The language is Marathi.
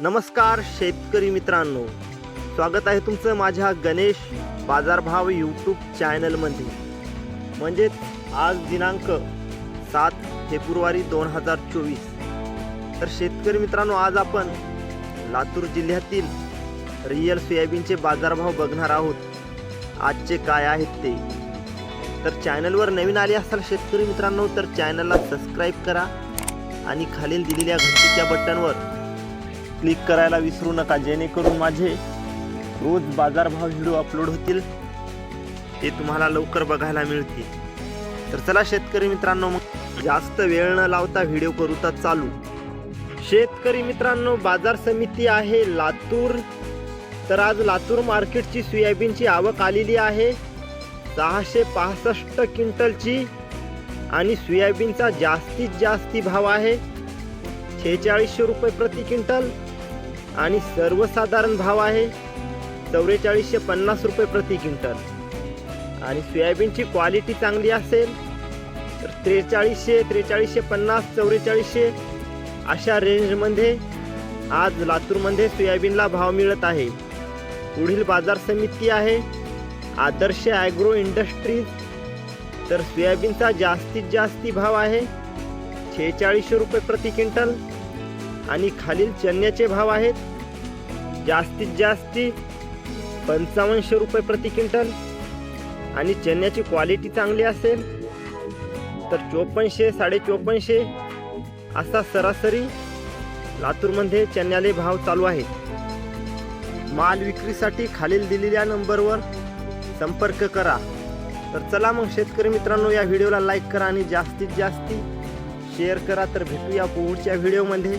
नमस्कार शेतकरी मित्रांनो. स्वागत आहे तुमचं माझ्या गणेश बाजारभाव यूट्यूब चॅनलमध्ये म्हणजेच आज दिनांक सात फेब्रुवारी दोन हजार चोवीस. तर शेतकरी मित्रांनो आज आपण लातूर जिल्ह्यातील रियल सोयाबीनचे बाजारभाव बघणार आहोत. आजचे काय आहेत ते. तर चॅनलवर नवीन आले असाल शेतकरी मित्रांनो तर चॅनलला सबस्क्राईब करा आणि खालील दिलेल्या घंटीच्या बटनवर क्लिक करायला विसरू नका जेणेकरून माझे रोज बाजारभाव व्हिडिओ अपलोड होतील ते तुम्हाला लवकर बघायला मिळतील. तर चला शेतकरी मित्रांनो मग जास्त वेळ न लावता व्हिडिओ करू तर चालू. शेतकरी मित्रांनो बाजार समिती आहे लातूर तर आज लातूर मार्केटची सोयाबीनची आवक आलेली आहे. सहाशे पासष्ट क्विंटलची आणि सोयाबीनचा जास्तीत जास्ती भाव आहे. शेहेचाळीसशे रुपये प्रति क्विंटल. आणि सर्वसाधारण भाव आहे चौवेचाळीसशे पन्नास रुपये प्रति क्विंटल. आणि सोयाबीनची क्वालिटी चांगली असेल तर त्रेचाळीसशे त्रेचाळीसशे पन्नास चौवेचाळीसशे अशा रेंजमध्ये आज लातूरमध्ये सोयाबीनला भाव मिळत आहे. पुढील बाजार समिती आहे आदर्श ॲग्रो इंडस्ट्रीज. तर सोयाबीनचा जास्तीत जास्ती भाव आहे शेहेचाळीसशे रुपये प्रति क्विंटल. आणि खालील चण्याचे भाव आहेत. जास्तीत जास्ती पंचावन्नशे रुपये प्रति क्विंटल. आणि चण्याची क्वालिटी चांगली असेल तर चोपन्नशे साडेचोपन्नशे असा सरासरी लातूरमध्ये चण्याले भाव चालू आहेत. माल विक्रीसाठी खालील दिलेल्या नंबरवर संपर्क करा. तर चला मग शेतकरी मित्रांनो या व्हिडिओला लाईक करा आणि जास्तीत जास्ती शेअर करा. तर भेटूया पुढच्या व्हिडिओमध्ये.